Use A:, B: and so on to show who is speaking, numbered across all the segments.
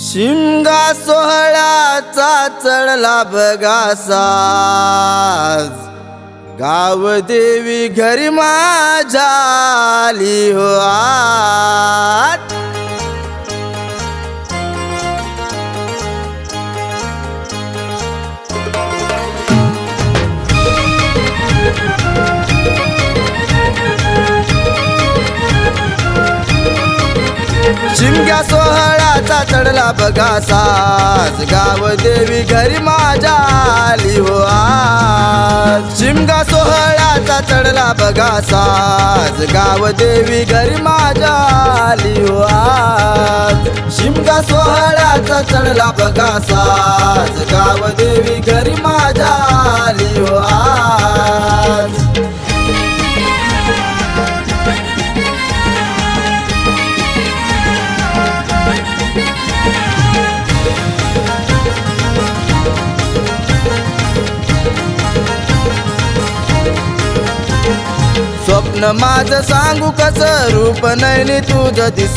A: शिमगा सोहळ्याचा चढला बगासाज गाव देवी घरी माझ्या हो आत. शिमग्या सोहळा चढला बघा सास. गाव देवी घरी माझ्या आली हो आज. शिमगा सोहळ्याचा चढला बघा सास. गाव देवी घरी माझ्या आली हो आज. शिमगा सोहळ्याचा चढला बघा सास. गाव देवी घरी माझ्या स्वप्न माझ सांगू कस? रूप नैनी तुझ दिस.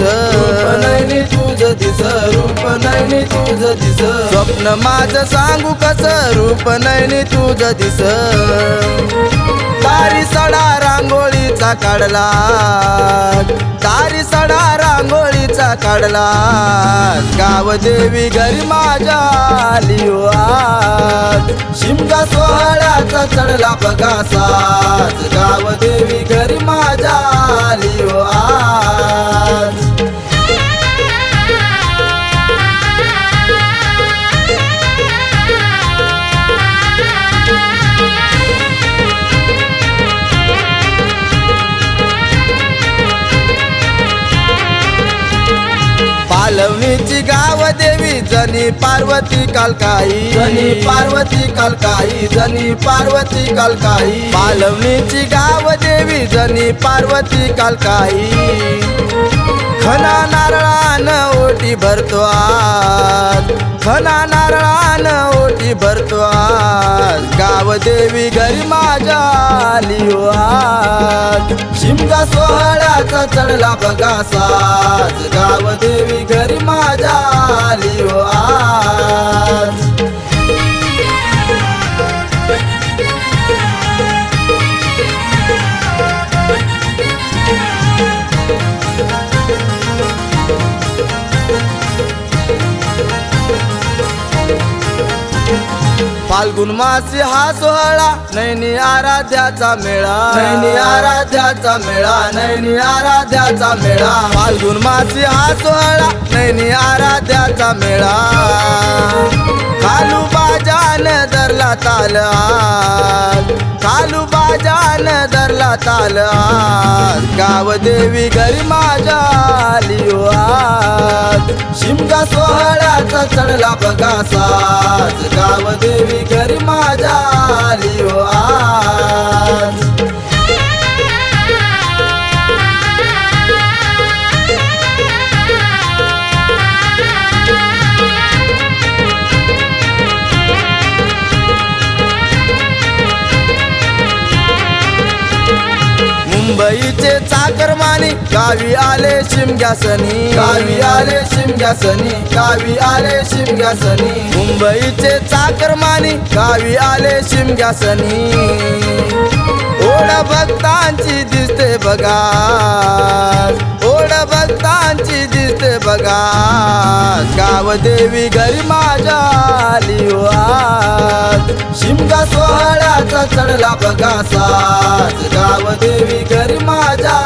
A: नैनी तुझ दिस. रूप नैनी तुझ दिस. स्वप्न माझ सांगू कस? रूप नैनी तुझ दिस. तारी सडा रांगोळीचा काढला तारी सडा रांगोळीचा काढला गाव देवी घरी माझ्या आली शिमगा सोहळ्याचा चढला बघा साज गाव देवी घरी माझ्या पालवणीची गाव देवी जनी पार्वती कालकाई. जनी पार्वती कालकाई जनी पार्वती कालकाई. पालवणीची गाव देवी जनी पार्वती कालकाई. खना नारळान ओटी भरतो आज. खना नारळान ओटी भरतो आज. गाव देवी घरी माझ्या आली आज. शिमगा सोहळ्याचा चढला बघा साज. गाव देवी घरी माझ्या आली आज. फाल्गुन मासी हा सोहळा नैनी आराध्याचा मेळा नैनी आराध्याचा मेळा नैनी आराध्याचा मेळा फाल्गुन मासी हा सोहळा नैनी आराध्याचा मेळा खालू बाजान धरला ताल. खालू बाजान धरला ताल. गाव देवी घरी माझ्या शिमगा सोहळ्याचा चढला बघा साज. गाव देवी गावी आले शिमग्यासनी गावी आले शिमग्यासनी गावी आले शिमग्यासनी मुंबईचे चाकरमानी गावी आले शिमग्यासनी ओढ भक्तांची दिसते बघा ओढ भक्तांची दिसते बघा गाव देवी घरी माझ्या आली शिमगा सोहळ्याचा चढला बघा साज गाव देवी घरी माझ्या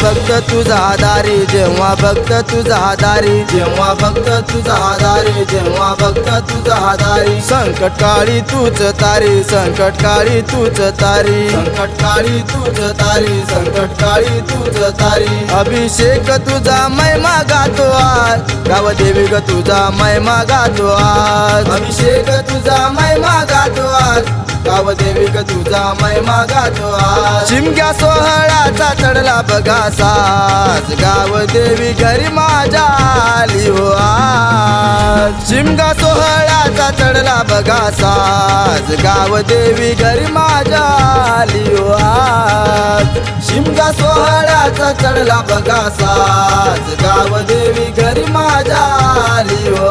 A: भक्त तुझा दारी जेव्हा भक्त तुझा दारी जेव्हा भक्त तुझा दारी जेव्हा भक्त तुझा दारी. संकट काळी तूच तारी संकट काळी तूच तारी. संकट काळी तूच तारी संकट काळी तूच तारी. अभिषेक तुझा महिमा गातो आज. गाव देवी ग तुझा महिमा गातो आज. अभिषेक तुझा महिमा गातो आज. गावदेवी देविक तुझा महिमा गातो आज. शिमग्या सोहळाचा चढला बघा साज गावदेवी घरी माझ्या आली हो आज. शिमगा सोहळाचा चढला बघा साज गावदेवी घरी माझ्या आली हो आज. शिमगा सोहळाचा चढला बघा साज गावदेवी घरी माझ्या हो